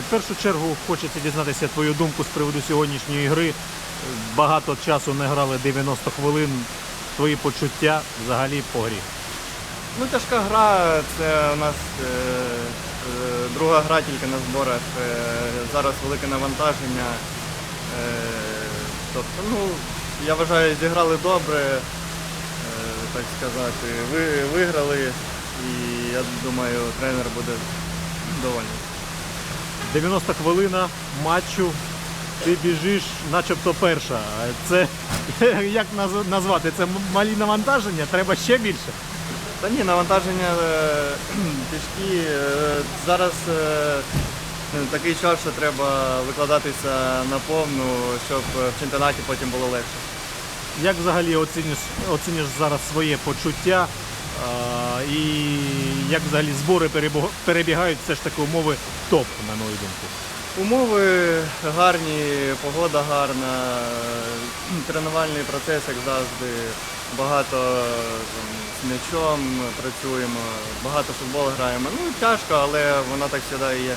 в першу чергу хочеться дізнатися твою думку з приводу сьогоднішньої гри. Багато часу не грали 90 хвилин. Твої почуття взагалі по грі. Ну, тяжка гра, це у нас е, е, друга гра тільки на зборах. Е, зараз велике навантаження. Е, тобто, ну, я вважаю, зіграли добре, е, так сказати. Ви, виграли і я думаю, тренер буде довольний. 90 хвилина матчу. Ти біжиш, начебто перша. Це як назвати? Це малі навантаження, треба ще більше. Та ні, навантаження е, тяжкі. Е, Зараз е, такий час, що треба викладатися на повну, щоб в чемпіонаті потім було легше. Як взагалі оцінюєш, оцінюєш зараз своє почуття і як взагалі збори перебігають все ж таки умови топ, на мою думку. Умови гарні, погода гарна, е, тренувальний процес, як завжди. Багато з м'ячом працюємо, багато футбол граємо. Ну, тяжко, але воно так завжди є.